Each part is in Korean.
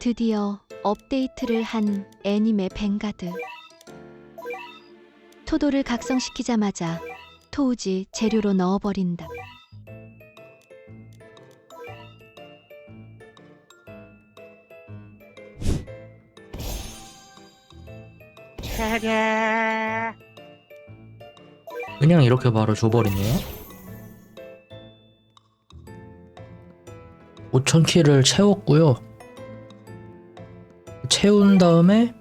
드디어 업데이트를 한 애니메 뱅가드. 토도를 각성시키자마자 토우지 재료로 넣어버린다. 그냥 이렇게 바로 줘버리네요. 5000키를 채웠고요. 채운 다음에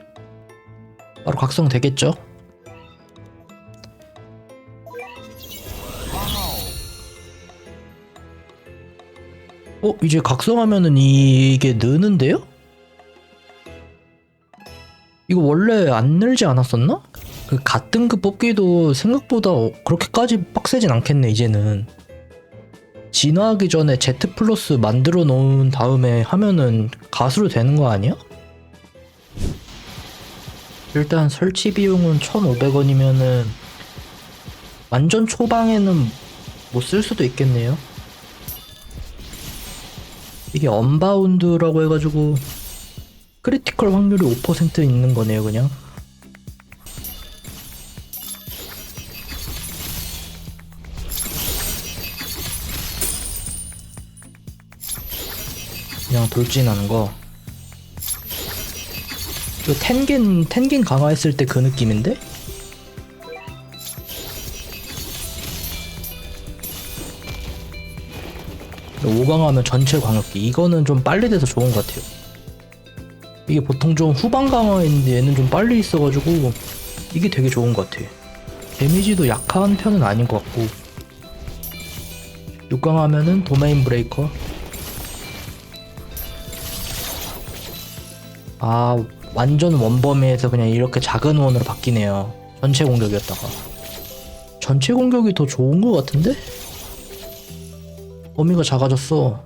바로 각성 되겠죠? 어, 이제 각성하면은 이게 느는데요? 이거 원래 안 늘지 않았었나? 그 갓등급 뽑기도 생각보다 어- 그렇게까지 빡세진 않겠네 이제는 진화하기 전에 Z 플러스 만들어 놓은 다음에 하면은 가수로 되는 거 아니야? 일단 설치 비용은 1,500원이면은 완전 초방에는 못 쓸 수도 있겠네요. 이게 언바운드라고 해가지고 크리티컬 확률이 5% 있는 거네요, 그냥. 그냥 돌진하는 거. 그 텐긴 텐긴 강화했을 때 그 느낌인데? 그 5강하면 전체 광역기 이거는 좀 빨리 돼서 좋은 것 같아요. 이게 보통 좀 후반 강화인데 얘는 좀 빨리 있어가지고 이게 되게 좋은 것 같아. 데미지도 약한 편은 아닌 것 같고 6강 하면은 도메인 브레이커 아 완전 원범위에서 그냥 이렇게 작은 원으로 바뀌네요. 전체 공격이었다가. 전체 공격이 더 좋은 것 같은데? 범위가 작아졌어.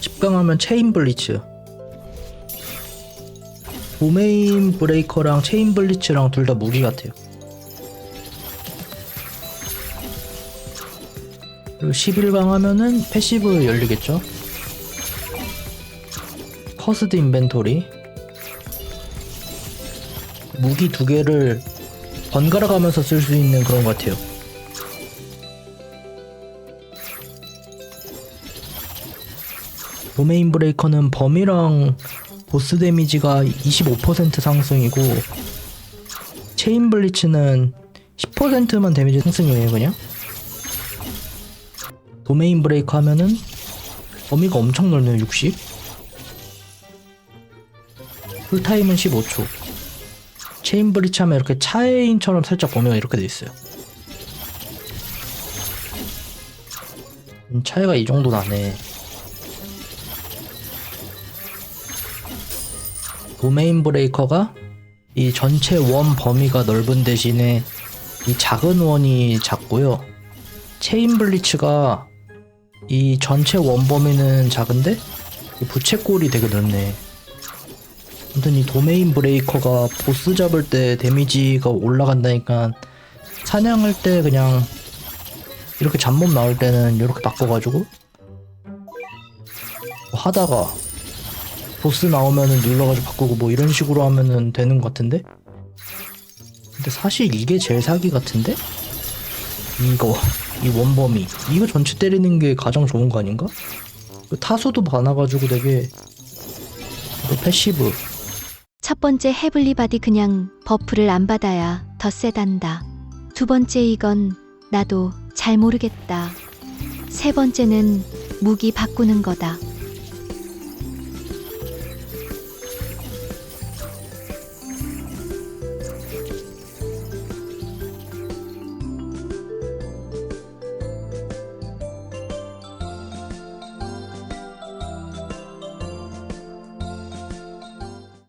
10강하면 체인 블리츠. 도메인 브레이커랑 체인 블리츠랑 둘 다 무기 같아요. 그리고 11강 하면은 패시브 열리겠죠? 커스드 인벤토리 무기 두 개를 번갈아 가면서 쓸 수 있는 그런 것 같아요. 도메인 브레이커는 범위랑 보스 데미지가 25% 상승이고 체인 블리츠는 10%만 데미지 상승이에요 그냥? 도메인 브레이커 하면은 범위가 엄청 넓네요 60 풀타임은 15초 체인 브리치 하면 이렇게 차에인처럼 살짝 보면 이렇게 돼 있어요. 음, 차이가 이 정도 나네. 도메인 브레이커가 이 전체 원 범위가 넓은 대신에 이 작은 원이 작고요. 체인 블리츠가 이 전체 원 범위는 작은데 이 부채꼴이 되게 넓네. 아무튼 이 도메인 브레이커가 보스 잡을 때 데미지가 올라간다니까 사냥할 때 그냥 이렇게 잡몹 나올 때는 이렇게 바꿔가지고 뭐 하다가 보스 나오면은 눌러가지고 바꾸고 뭐 이런 식으로 하면은 되는 것 같은데? 근데 사실 이게 제일 사기 같은데? 이거 이 원범위 이거 전체 때리는 게 가장 좋은 거 아닌가? 그 타수도 많아가지고 되게 그 패시브 첫 번째 헤블리 바디 그냥 버프를 안 받아야 더 세단다. 두 번째 이건 나도 잘 모르겠다. 세 번째는 무기 바꾸는 거다.